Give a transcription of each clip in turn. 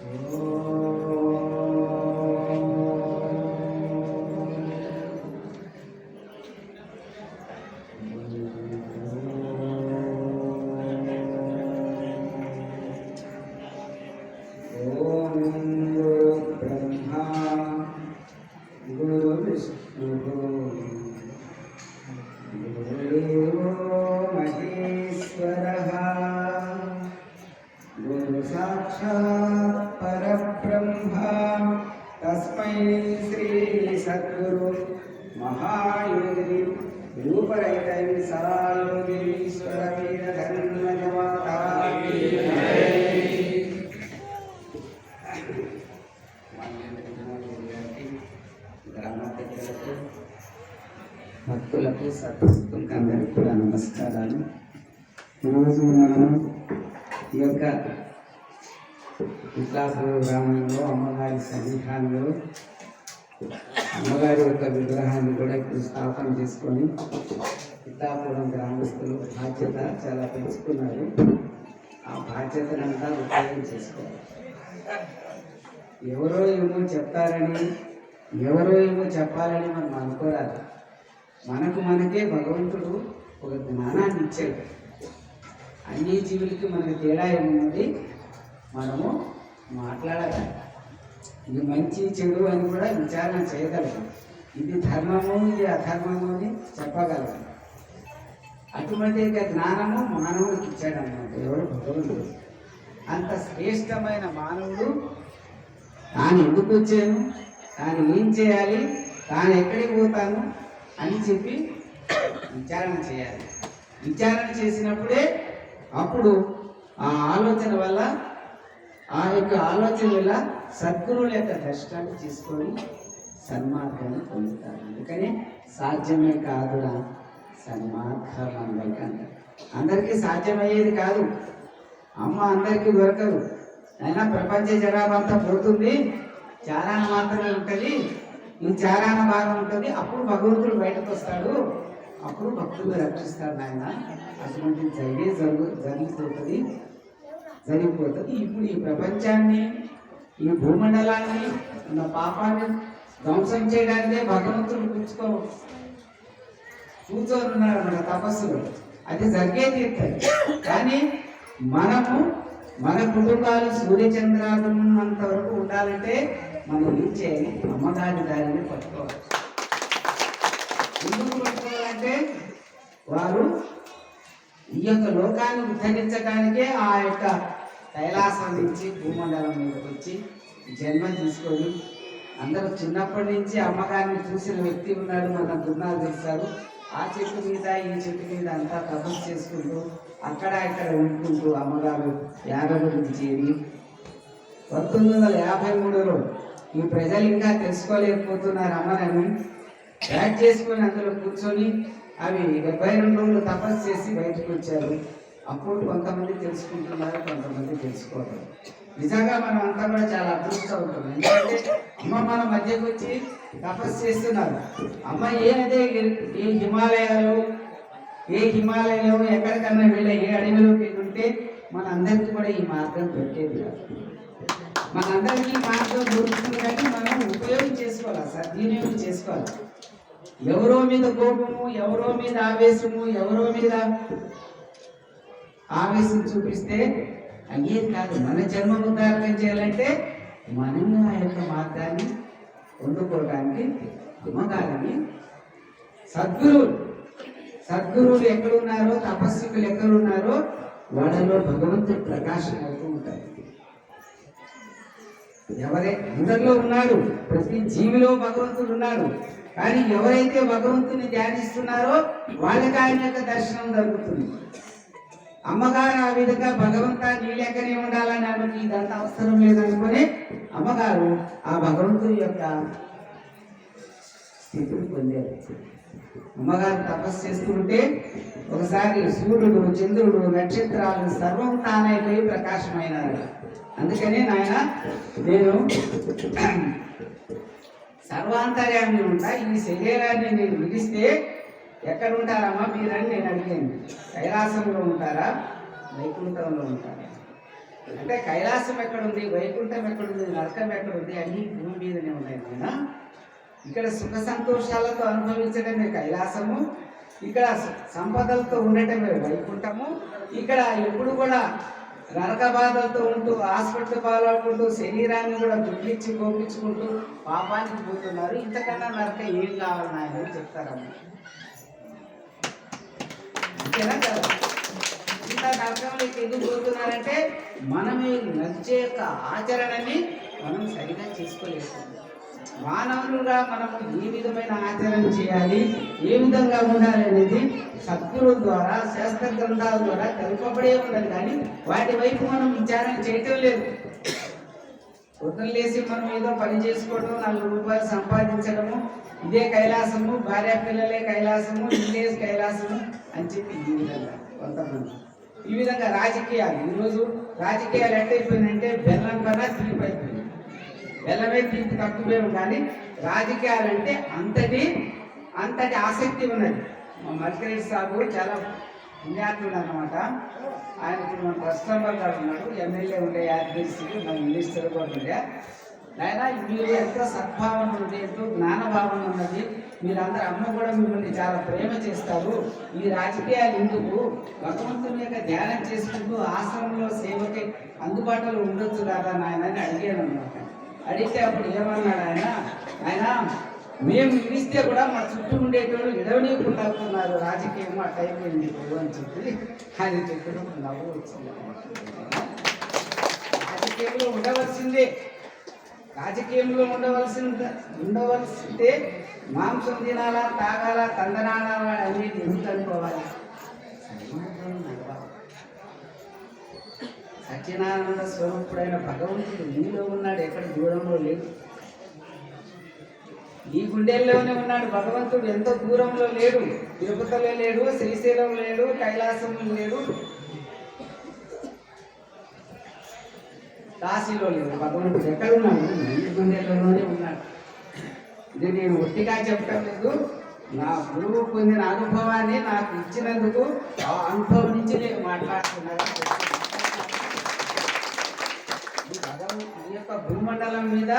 ఓం ఈ గ్రామంలో అమ్మగారి సన్నిధానంలో అమ్మగారి యొక్క విగ్రహాన్ని కూడా ఇప్పుడు స్థాపన చేసుకొని పితాపురం గ్రామస్తులు బాధ్యత చాలా పెంచుకున్నారు. ఆ బాధ్యతనంతా ఉపయోగం చేసుకోవాలి. ఎవరో ఏమో చెప్తారని ఎవరో ఏమో చెప్పాలని మనం అనుకోరాదు. మనకు మనకే భగవంతుడు ఒక జ్ఞానాన్ని ఇచ్చాడు. అన్ని జీవులకి మనకి తేడా ఏమున్నది? మనము మాట్లాడాలి. ఇది మంచి చెడు అని కూడా విచారణ చేయగలము. ఇది ధర్మము ఇది అధర్మము అని చెప్పగలము. అటువంటి జ్ఞానము మానవుడికి ఇచ్చాడు అన్నమాట ఎవరు? భగవంతుడు. అంత శ్రేష్టమైన మానవుడు తాను ఎందుకు వచ్చాను? తాను ఏం చేయాలి? తాను ఎక్కడికి పోతాను? అని చెప్పి విచారణ చేయాలి. విచారణ చేసినప్పుడే అప్పుడు ఆ ఆలోచన వల్ల ఆ యొక్క ఆలోచన వల్ల సద్గురువుల యొక్క దర్శనాన్ని తీసుకొని సన్మార్గాన్ని పొందుతారు. అందుకని సాధ్యమే కాదురా సన్మార్గం అందరికీ అంటారు. అందరికీ సాధ్యమయ్యేది కాదు. అమ్మ అందరికీ దొరకదు. అయినా ప్రపంచ జనాభా అంతా పోతుంది. చారాన మాత్రమే ఉంటుంది. ఈ చారాన భాగం ఉంటుంది. అప్పుడు భగవంతుడు బయటకు వస్తాడు అప్పుడు భక్తులు రక్షిస్తాడు నాయన. అటువంటి జరిగే జరుగు జరిగిపోతుంది జరిగిపోతుంది. ఇప్పుడు ఈ ప్రపంచాన్ని ఈ భూమండలాన్ని ఉన్న పాపాన్ని ధ్వంసం చేయడానికే భగవంతుడు కూర్చుకో కూర్చొని ఉన్నాడు మన తపస్సులు. అది జరిగే తీర్థం. కానీ మనము మన కుటుంబాలు సూర్యచంద్రాలు ఉన్నంత వరకు ఉండాలంటే మనం ఏం అమ్మగారి దారిని పట్టుకోవాలి. పట్టుకోవాలంటే వారు ఈ యొక్క లోకాన్ని ఉద్ధరించడానికే ఆ యొక్క కైలాసం నుంచి భూమండలం మీదకి వచ్చి జన్మ తీసుకొని అందరూ చిన్నప్పటి నుంచి అమ్మగారిని చూసిన వ్యక్తి ఉన్నాడు మన గురునాలు చేస్తారు ఆ చెట్టు మీద ఈ చెట్టు మీద అంతా తపస్సు చేసుకుంటూ అక్కడ ఇక్కడ ఉంటుకుంటూ అమ్మగారు యాగగుడికి చేరి పంతొమ్మిది వందల యాభై మూడులో ఈ ప్రజలు ఇంకా తెలుసుకోలేకపోతున్నారు అమ్మనని ప్యాక్ చేసుకొని అందులో కూర్చొని అవి డెబ్బై రెండు రోజులు తపస్సు చేసి బయటకు వచ్చారు. అప్పుడు కొంతమంది తెలుసుకుంటున్నారు కొంతమంది తెలుసుకోవడం నిజంగా మనం అంతా కూడా చాలా అదృష్టవంతం ఎందుకంటే అమ్మ మన మధ్యకు వచ్చి తపస్సు చేస్తున్నారు. అమ్మ ఏదే ఏ హిమాలయాలు ఏ హిమాలయంలో ఎక్కడికన్నా వెళ్ళే ఏ అడవిలోకి ఉంటే మన అందరికీ కూడా ఈ మార్గం దొరికేది కాదు. మనందరికీ మార్గం దొరుకుతుంది కానీ మనం ఉపయోగం చేసుకోవాలి సద్వినియోగం చేసుకోవాలి. ఎవరో మీద కోపము ఎవరో మీద ఆవేశము ఎవరో మీద ఆవేశం చూపిస్తే అయ్యేది కాదు. మన జన్మ ఉద్ధారణ చేయాలంటే మనం ఆ యొక్క మార్గాన్ని పొందుకోవడానికి అమ్మగారిని సద్గురు సద్గురువులు ఎక్కడున్నారో తపస్సుకులు ఎక్కడున్నారో వాళ్ళలో భగవంతుడు ప్రకాశం అవుతూ ఉంటారు ఎవరే? అందరిలో ఉన్నాడు. ప్రతి జీవిలో భగవంతుడు ఉన్నాడు. కానీ ఎవరైతే భగవంతుని ధ్యానిస్తున్నారో వాళ్ళకి ఆయన యొక్క దర్శనం దొరుకుతుంది అమ్మగారు ఆ విధంగా భగవంతా నీ లెక్కనే ఉండాలని ఆమెకి ఇదంతా అవసరం లేదనుకుని అమ్మగారు ఆ భగవంతుని యొక్క స్థితిని పొందారు. అమ్మగారు తపస్సు చేస్తుంటే ఒకసారి సూర్యుడు చంద్రుడు నక్షత్రాలు సర్వం తానైపోయి ప్రకాశమైనారు. అందుకనే నాయన నేను సర్వాంతర్యాన్ని ఉంటా ఈ శరీరాన్ని నేను విడిస్తే ఎక్కడ ఉంటారమ్మా మీరని నేను అడిగాను. కైలాసంలో ఉంటారా? వైకుంఠంలో ఉంటారా? అంటే కైలాసం ఎక్కడుంది? వైకుంఠం ఎక్కడుంది? నరకం ఎక్కడుంది? అన్నీ భూమి మీదనే ఉన్నాయి నాయన. ఇక్కడ సుఖ సంతోషాలతో అనుభవించడమే కైలాసము. ఇక్కడ సంపదలతో ఉండటమే వైకుంఠము. ఇక్కడ ఎప్పుడు కూడా నరక బాధలతో ఉంటూ హాస్పిటల్ పాలవుకుంటూ శరీరాన్ని కూడా దుఃఖించి కోపించుకుంటూ పాపానికి పోతున్నారు. ఇంతకన్నా నరక ఏం కావాలి నాయన అని చెప్తారమ్మ. అంతేనా కదా? ఇంత నరకంలోకి ఎందుకు పోతున్నారంటే మనమే నడిచే యొక్క ఆచరణని మనం సరిగా చేసుకోలేదు మానవులుగా మనము ఏ విధమైన ఆచరణ చేయాలి ఏ విధంగా ఉండాలి అనేది సద్గురువు ద్వారా శాస్త్ర గ్రంథాల ద్వారా తెలుపబడే ఉన్నది. కానీ వాటి వైపు మనం విచారణ చేయటం లేదు. పొద్దున లేచి మనం ఏదో పని చేసుకోవడం నాలుగు రూపాయలు సంపాదించడము ఇదే కైలాసము భార్య పిల్లలే కైలాసము ఇల్లే కైలాసము అని చెప్పి ఈ విధంగా కొంతమంది. ఈ విధంగా రాజకీయాలు. ఈరోజు రాజకీయాలు ఎట్టయిపోయిందంటే బెల్లం కన్నా తిరిగిపోయిపోయింది అయిపోయింది ఇంత తీపి తక్కువేమో కానీ రాజకీయాలంటే అంతటి అంతటి ఆసక్తి ఉన్నది. మా మల్కరేష్ సాబు చాలా పుణ్యాత్ముడు అనమాట ఆయన ఇప్పుడు మన ప్రస్తుతం గారు ఉన్నాడు. ఎమ్మెల్యే ఉండే యాదగిరి మన మినిస్టర్ కూడా ఉండే. ఆయన మీరు ఎంతో సద్భావన ఉంది ఎంతో జ్ఞానభావన ఉన్నది. మీరందరూ అమ్మ కూడా మిమ్మల్ని చాలా ప్రేమ చేస్తారు. ఈ రాజకీయాలు ఎందుకు? భగవంతుని యొక్క ధ్యానం చేసుకుంటూ ఆశ్రమంలో సేవకి అందుబాటులో ఉండొచ్చు కదా నాయన అని అడిగాను అనమాట అడిగితే అప్పుడు ఏమన్నాడు ఆయన? ఆయన మేము ఇస్తే కూడా మా చుట్టూ ఉండేటోళ్ళు ఇడవనీయకుండా ఉన్నారు రాజకీయం ఆ టైం అని చెప్పి ఆయన చెప్పినప్పుడు నవ్వు వచ్చింది. రాజకీయంలో ఉండవలసిందే. రాజకీయంలో ఉండవలసింది. ఉండవలసిందే. మాంసం తినాలా తాగాలా తందనాలా అనేది ఎందుకు అనుకోవాలి సన్మార్గంలో నడవాలి. సత్యనారాయణ స్వరూపుడైన భగవంతుడు నీలో ఉన్నాడు ఎక్కడ దూరంలో లేదు ఈ గుండెల్లోనే ఉన్నాడు భగవంతుడు ఎంతో దూరంలో లేడు. తిరుపతిలో లేడు శ్రీశైలం లేడు కైలాసంలో లేడు. కాశీలో లేడు భగవంతుడు ఎక్కడ ఉన్నాడు? నీ గుండెల్లోనే ఉన్నాడు. ఇది నేను ఒట్టిగా చెప్పడం లేదు. నా గురువు పొందిన అనుభవాన్ని నాకు ఇచ్చినందుకు ఆ అనుభవం నుంచి నేను మాట్లాడుతున్నాను ఈ భగవం- ఈ యొక్క భూమండలం మీద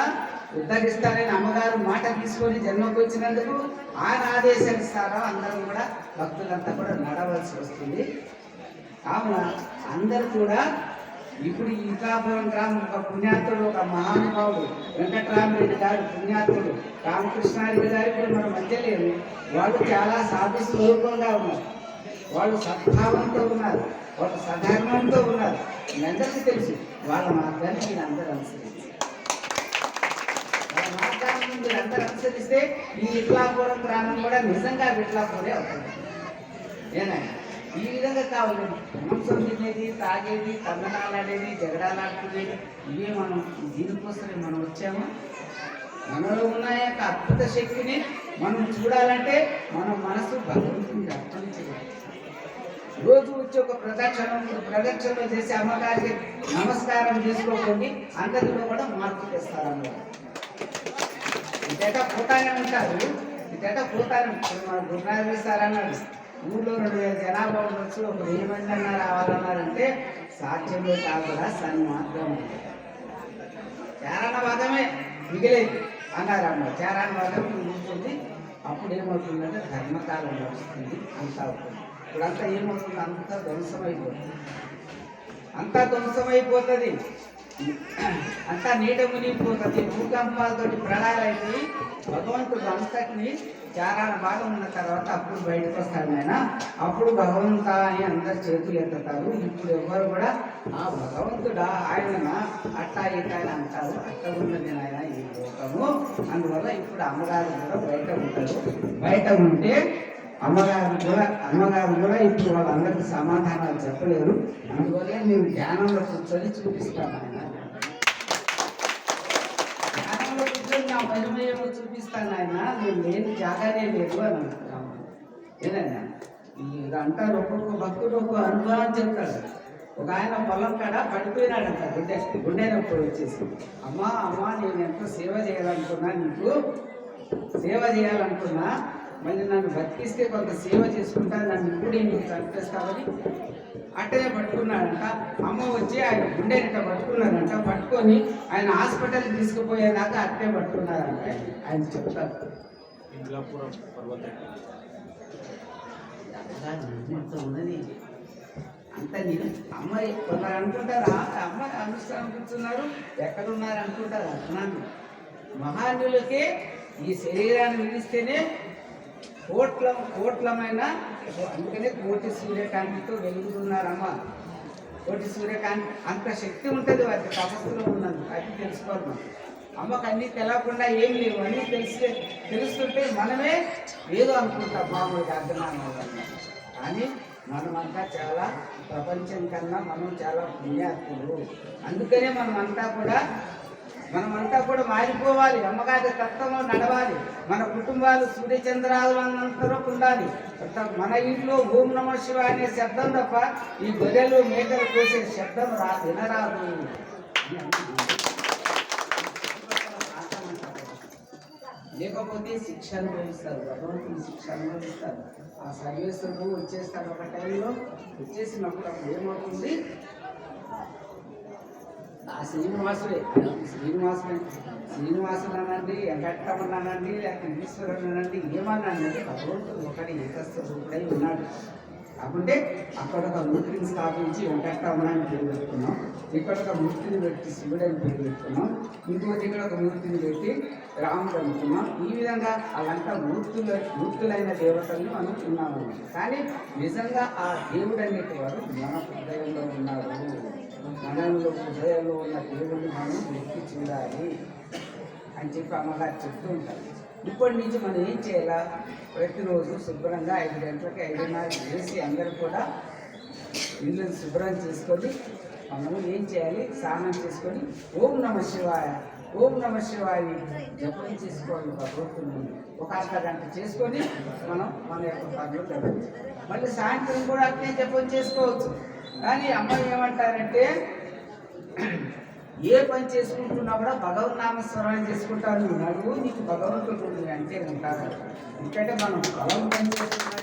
ఉద్ధరిస్తారని అమ్మగారు మాట తీసుకొని జన్మకు వచ్చినందుకు ఆయన ఆదేశిస్తారో అందరూ కూడా భక్తులంతా కూడా నడవలసి వస్తుంది. కావున అందరూ కూడా ఇప్పుడు ఈ ఇకాపురం గ్రామం ఒక పుణ్యాత్రుడు ఒక మహానుభావుడు వెంకటరామరెడ్డి గారు పుణ్యాత్ముడు రామకృష్ణారెడ్డి గారు ఇప్పుడు మన మధ్య లేరు. వాళ్ళు చాలా సాధు స్వరూపంగా ఉన్నారు. వాళ్ళు సద్భావంతో ఉన్నారు. వాళ్ళు సధర్మంతో ఉన్నారు. మీ అందరికీ తెలుసు. వాళ్ళ మార్గాన్ని మీరు అందరూ అనుసరించారు వాళ్ళ మార్గాన్ని మీరు అందరూ అనుసరిస్తే ఈ విట్లాపురం ప్రాణం కూడా నిజంగా విట్లాపురే అవుతుంది. ఏనా? ఈ విధంగా కావాలి. మాంసం తినేది తాగేది తందనాలాడేది జగడాలాడుకునేది ఇవే మనం దీనికోసమే మనం వచ్చాము? మనలో ఉన్న యొక్క అద్భుత శక్తిని మనం చూడాలంటే మన మనసు భగవంతుని అర్పించలేదు రోజు వచ్చి ఒక ప్రదక్షిణ మూడు ప్రదక్షిణలు చేసి అమ్మగారికి నమస్కారం చేసుకోకండి. అందరిలో కూడా మార్పు తెస్తారు ఇదేట ఇదట పోతానే ఉంటారు. ఇదట పోతానే మన గురునాథ్ అన్నాడు. ఊళ్ళో రెండు వేల జనాభా ఉండొచ్చు ఒక వెయ్యి మంది అన్న రావాలన్నారంటే సాధ్యమే కాకుండా సన్మార్గం చారణవాదమే మిగిలేదు అన్నారు అమ్మ చారణవాదం ఉంటుంది అప్పుడు ఏమవుతుందంటే ధర్మకాలం వస్తుంది అంతా అవుతుంది ఇప్పుడంతా ఏమవుతుంది? అంతా ధ్వంసమైపోతుంది. అంతా ధ్వంసమైపోతుంది. అంతా నీట మునిగిపోతుంది. భూకంపాలతోటి ప్రణాళికి భగవంతుడు అంతటిని చాలా భాగం ఉన్న తర్వాత అప్పుడు బయటకు వస్తాడు ఆయన అప్పుడు భగవంత అని అందరు చేతులు ఎత్తుతారు. ఇప్పుడు ఎవరు కూడా ఆ భగవంతుడా ఆయన అట్టా ఇట్టా అని అంటారు. అట్ట ఉన్నది ఆయన ఈ లోకము. అందువల్ల ఇప్పుడు అమ్మగారు కూడా బయట ఉంటారు. బయట ఉంటే అమ్మగారు కూడా అమ్మగారు కూడా ఇప్పుడు వాళ్ళందరికీ సమాధానాలు చెప్పలేరు. అందువల్ల నేను ధ్యానంలో కూర్చొని చూపిస్తాను ఆయన. ధ్యానంలో కూర్చొని నా పరిమయంలో చూపిస్తాను ఆయన. నేను లేని జాగానే లేదు అని అంటున్నాను. ఏదైనా? అంటారు ఒక్కొక్క భక్తుడు ఒక్కొక్క అనుభవం చెప్తాడు. ఒక ఆయన పొలం కాడ పడిపోయినాడంట గుండె గుండె నొప్పి వచ్చేసి. అమ్మా అమ్మా నేను ఎంతో సేవ చేయాలనుకున్నా నీకు. సేవ చేయాలనుకున్నా మళ్ళీ నన్ను బతికిస్తే కొంత సేవ చేసుకుంటా నన్ను ఇప్పుడే నీకు చంపేస్తావని అట్టనే పట్టుకున్నాడంట. అమ్మ వచ్చి ఆయన గుండెనిట పట్టుకున్నారంట పట్టుకొని ఆయన హాస్పిటల్కి తీసుకుపోయేదాకా అట్టే పట్టుకున్నారంట ఆయన. చెప్తారు ఇంద్లాపురం పర్వతం. అంత ఉన్నది అంత నేను అమ్మాయి కొందరు అనుకుంటారు "ఆ, అమ్మాయి అనుష్ఠానం కూర్చున్నారు. ఎక్కడున్నారు అనుకుంటారు అంటున్నాను మహానులకే ఈ శరీరాన్ని విడిస్తేనే కోట్ల కోట్లమైన అందుకనే కోటి సూర్యకాంతితో వెలుగుతున్నారమ్మ. కోటి సూర్యకాంతి అంత శక్తి ఉంటుంది వాటి తపస్సులో ఉన్నది అది తెలుసుకోవాలి మనం. అమ్మకు అన్నీ తెలవకుండా ఏం లేవు అన్నీ తెలిస్తే తెలుస్తుంటే మనమే ఏదో అనుకుంటాం మామూలుగా అర్థమాన కానీ మనమంతా చాలా ప్రపంచం కన్నా మనం చాలా పుణ్యాత్ములు. అందుకనే మనమంతా కూడా మనమంతా కూడా మారిపోవాలి అమ్మగారి తత్వంలో నడవాలి మన కుటుంబాలు సూర్యచంద్రాలంతరూ ఉండాలి. మన ఇంట్లో ఓం నమ శివ అనే శబ్దం తప్ప ఈ గొర్రెలు మేకలు కోసే శబ్దం రా వినరాదు. లేకపోతే శిక్ష అనుభవిస్తారు భగవంతుని శిక్ష అనుభవిస్తారు ఆ సర్వేశ్వరుడు వచ్చేస్తాడు ఒక టైంలో వచ్చేసినప్పుడు అప్పుడు ఏమవుతుంది? శ్రీనివాసుడే శ్రీనివాసుడు శ్రీనివాసుడు అనండి వెంకటరమణ అనండి లేకపోతే ఈశ్వరుడు అనండి ఏమన్నానంటే భగవంతుడు ఒకటి ఏకస్థ రూపుడై ఉన్నాడు. కాకుంటే అక్కడ ఒక మూర్తిని స్థాపించి వెంకటరమణాన్ని పేరు పెట్టుకున్నాం. ఇక్కడ ఒక మూర్తిని పెట్టి శివుడని పేరు పెట్టుకున్నాం. ఇంకోటి ఇక్కడ ఒక మూర్తిని పెట్టి రాముడు అనుకున్నాం. ఈ విధంగా అలాంటి మూర్తుల మూర్తులైన దేవతలను మనం ఉన్నాము. కానీ నిజంగా ఆ దేవుడు అనేటివారు మన హృదయంలో ఉన్నారు మనలో హృదయంలో ఉన్న దేవుడిని మనం వెతికి చూడాలి అని చెప్పి అమ్మగారు చెప్తూ ఉంటారు. ఇప్పటి నుంచి మనం ఏం చేయాలా? ప్రతిరోజు శుభ్రంగా ఐదు గంటలకి ఐదున్నర చేసి అందరూ కూడా ఇల్లు శుభ్రం చేసుకొని మనము ఏం చేయాలి? స్నానం చేసుకొని ఓం నమ శివాయ ఓం నమ శివాయ జపం చేసుకోవాలి భగవంతుని ఒక అర్ధ గంట చేసుకొని మనం మన యొక్క పనులు జరగచ్చు. మళ్ళీ సాయంత్రం కూడా అట్నే జపం చేసుకోవచ్చు. కానీ అమ్మాయి ఏమంటారంటే ఏ పని చేసుకుంటున్నా కూడా భగవన్ నామస్మరణ చేసుకుంటాను నువ్వు నీకు భగవంతుడు అంటే ఉంటారు. ఎందుకంటే మనం భగవంతుని పని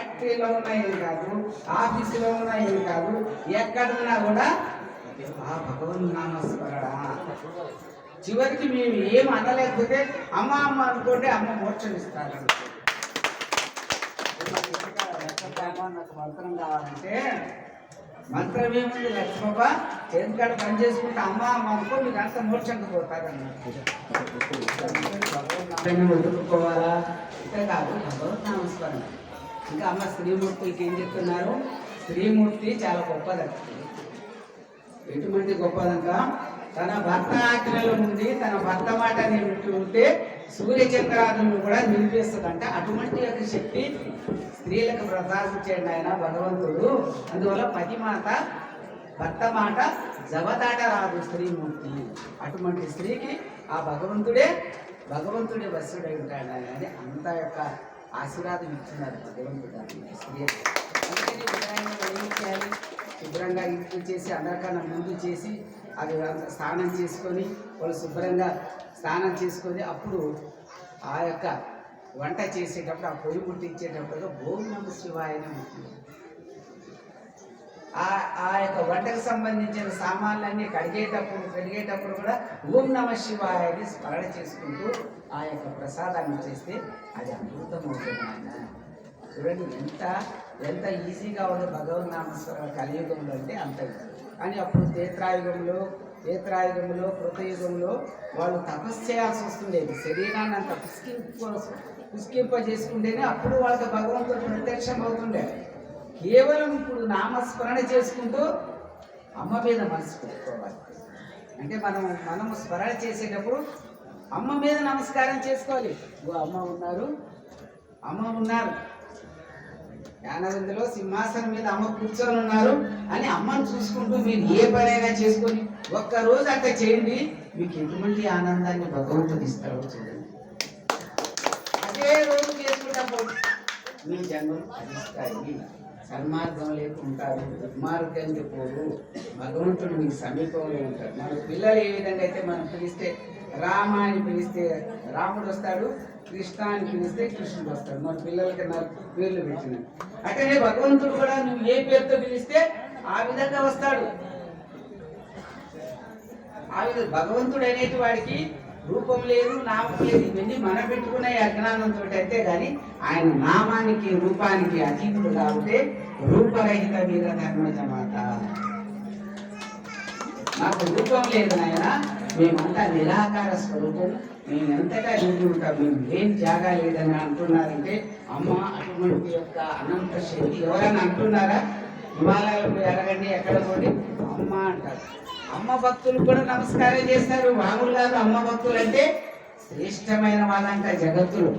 ఫ్యాక్టరీలో ఉన్నా ఏం కాదు ఆఫీసులో ఉన్నా ఏం కాదు ఎక్కడున్నా కూడా ఆ భగవన్ నామస్మరణ చివరికి మేము ఏం అనలేకపోతే అమ్మ అమ్మ అనుకోండి అమ్మ మోక్షం ఇస్తారు నాకు మంత్రం కావాలంటే మంత్రం ఏముంది లక్ష్మప్ప? చేతికాడ పని చేసుకుంటే అమ్మ అమ్మ అనుకో మీకు అంత మోక్షంకి పోతారన్నట్టు వదులుకోవాలా ఇదే కాదు భగవత్ నామస్మరణ ఇంకా అమ్మ స్త్రీమూర్తులకి ఏం చెప్తున్నారు? స్త్రీమూర్తి చాలా గొప్పదంట. ఎటువంటి గొప్పదంట? తన భర్త ఆజ్ఞలో ఉంది తన భర్త మాట నిలిపి ఉంటే సూర్యచంద్రాదులను కూడా నిలిపేస్తుందంట. అటువంటి యొక్క శక్తి స్త్రీలకు ప్రసాదించండి ఆయన భగవంతుడు. అందువల్ల పతి మాట భర్త మాట జవదాట రాదు స్త్రీమూర్తి అటువంటి స్త్రీకి ఆ భగవంతుడే భగవంతుడే వశుడై ఉంటాడు అని అంత యొక్క ఆశీర్వాదం ఇచ్చినారు దేవుని అందుకని ఏం చేయాలి శుభ్రంగా ఇంట్లో చేసి అందరికన్నా ముందు చేసి అది స్నానం చేసుకొని వాళ్ళు శుభ్రంగా స్నానం చేసుకొని అప్పుడు ఆ యొక్క వంట చేసేటప్పుడు ఆ పొయ్యి ముట్టించేటప్పుడు ఓం నమ శివాయన ఉంటుంది. ఆ ఆ యొక్క వంటకు సంబంధించిన సామాన్లన్నీ కడిగేటప్పుడు కడిగేటప్పుడు కూడా ఓం నమ శివాయని స్మరణ చేసుకుంటూ ఆ యొక్క ప్రసాదాన్ని చేస్తే అది అమృతమవుతుంది అవుతుంది ఆయన చూడండి ఎంత ఎంత ఈజీగా ఉంది భగవన్ నామస్వర కలియుగంలో అంటే అంత కానీ అప్పుడు తేత్రాయుగంలో తేత్రాయుగంలో కృతయుగంలో వాళ్ళు తపస్సు చేయాల్సి వస్తుండేది శరీరాన్ని అంత పుష్కింప పుష్కింప చేసుకుంటేనే అప్పుడు వాళ్ళకి భగవంతుడు ప్రత్యక్షం అవుతుండే కేవలం ఇప్పుడు నామస్మరణ చేసుకుంటూ అమ్మ మీద మనసు పెట్టుకోవాలి. అంటే మనం మనము స్మరణ చేసేటప్పుడు అమ్మ మీద నమస్కారం చేసుకోవాలి. ఓ అమ్మ ఉన్నారు అమ్మ ఉన్నారు. జ్ఞానవిందులో సింహాసనం మీద అమ్మ కూర్చొని ఉన్నారు అని అమ్మని చూసుకుంటూ మీరు ఏ పనైనా చేసుకొని ఒక్క రోజు అట్లా చేయండి మీకు ఎటువంటి ఆనందాన్ని భగవంతుడు ఇస్తారో చూడండి. అదే రోజు చేసుకుంటా మీ జన్మలు ఫలిస్తాయి. సన్మార్గం లేకుంటారు దుర్మార్గంకి పోరు భగవంతుడు మీకు సమీపంలో ఉంటారు మన పిల్లలు ఏ విధంగా అయితే మనం పిలిస్తే రామ అని పిలిస్తే రాముడు వస్తాడు కృష్ణ అని పిలిస్తే కృష్ణుడు వస్తాడు. మన పిల్లలకి నాకు పేర్లు పెట్టిన. అట్లనే భగవంతుడు కూడా నువ్వు ఏ పేరుతో పిలిస్తే ఆ విధంగా వస్తాడు. ఆ విధంగా భగవంతుడు అనేటి వాడికి రూపం లేదు నామం లేదు. ఇవన్నీ మనం పెట్టుకునే అజ్ఞానంతో అయితే కానీ ఆయన నామానికి రూపానికి అతీతుడు కాబట్టి రూపరహిత వీర ధర్మజమాత నాకు రూపం లేదు నాయన. మేమంతా నిరాకార స్వరూపం. మేము ఎంతగా నిండి ఉంటాం. మేము ఏం జాగా లేదని అంటున్నారంటే అమ్మ అటువంటి యొక్క అనంత శక్తి ఎవరైనా అంటున్నారా? హిమాలయాలకు ఎరగండి ఎక్కడ పోండి అమ్మ అంటారు. అమ్మ భక్తులు కూడా నమస్కారం చేస్తారు. మామూలు కాదు అమ్మ భక్తులు అంటే శ్రేష్టమైన వాళ్ళంట జగత్తులు.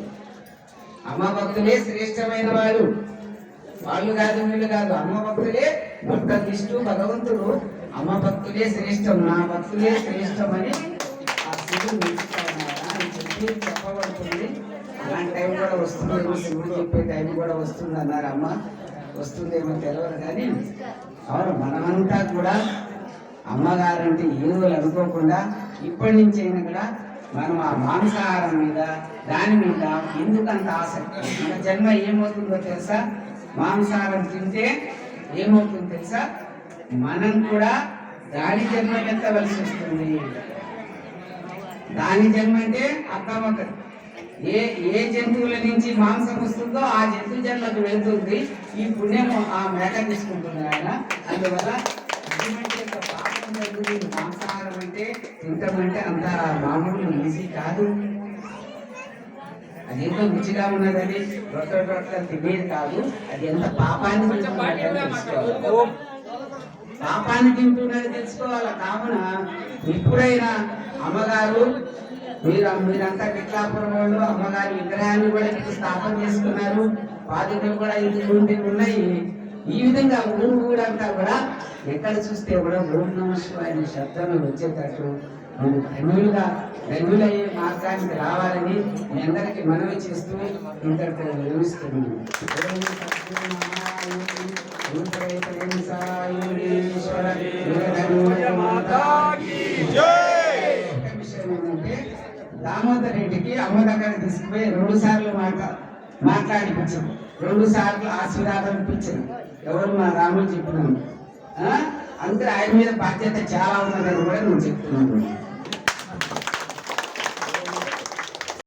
అమ్మ భక్తులే శ్రేష్టమైన వాళ్ళు. వాళ్ళు కాదు వీళ్ళు కాదు. అమ్మ భక్తులే భక్త విష్ణు భగవంతుడు. అమ్మ భక్తులే శ్రేష్టం నా భక్తులే శ్రేష్టమని ఆ శివుడు అని చెప్పి చెప్పబడుతుంది. అలాంటి టైం కూడా వస్తుందేమో శివుడు చెప్పే టైం కూడా వస్తుంది అన్నారు అమ్మ. వస్తుందేమో తెలియదు కానీ అవును మనమంతా కూడా అమ్మగారు అంటే ఏదో అనుకోకుండా ఇప్పటి నుంచి అయినా కూడా మనం ఆ మాంసాహారం మీద దాని మీద ఎందుకంత ఆసక్తి? మన జన్మ ఏమవుతుందో తెలుసా? మాంసాహారం తింటే ఏమవుతుందో తెలుసా? మనం కూడా దాని జన్మ ఎత్తవలసి వస్తుంది. దాని జన్మ అంటే అర్థమవుతుంది ఏ ఏ జంతువుల నుంచి మాంసం వస్తుందో ఆ జంతు జన్మకు వెళ్తుంది. ఈ పుణ్యం ఆ మేక తీసుకుంటుంది ఆయన. అందువల్ల ఇటువంటి మాంసాహారం అంటే తింటామంటే అంత మామూలు ఈజీ కాదు. అదేంటో రుచిగా ఉన్నదని రొట్ట రొట్ట తినేది కాదు. అది ఎంత పాపాన్ని తెలుసుకోవాలి. పాపాన్ని తింటున్నది తెలుసుకోవాలి కావున ఎప్పుడైనా అమ్మగారు మీరు మీరంతా విట్లాపురం వాళ్ళు అమ్మగారి విగ్రహాన్ని కూడా ఇక్కడ స్థాపన చేసుకున్నారు. బాధ్యతలు కూడా ఇది ఉంటే ఉన్నాయి. ఈ విధంగా ఊరు ఊరంతా కూడా ఎక్కడ చూస్తే కూడా ఓం నమ శివాయ అనే శబ్దం వచ్చేటట్టు మనం ధన్యులుగా ధన్యులయ్యే మార్గానికి రావాలని మీ అందరికీ మనవి చేస్తూ ఇంతటితో వివరిస్తున్నాను దామోదర్ రెడ్డికి అమ్మ దగ్గర తీసుకుపోయి రెండు సార్లు మాట మాట్లాడిపించాం రెండు సార్లు ఆశీర్వాదం ఇప్పించాను ఎవరు మా రాములు చెప్పినాము ఆ? అందుకే ఆయన మీద బాధ్యత చాలా ఉన్నదని కూడా నువ్వు చెప్తున్నాను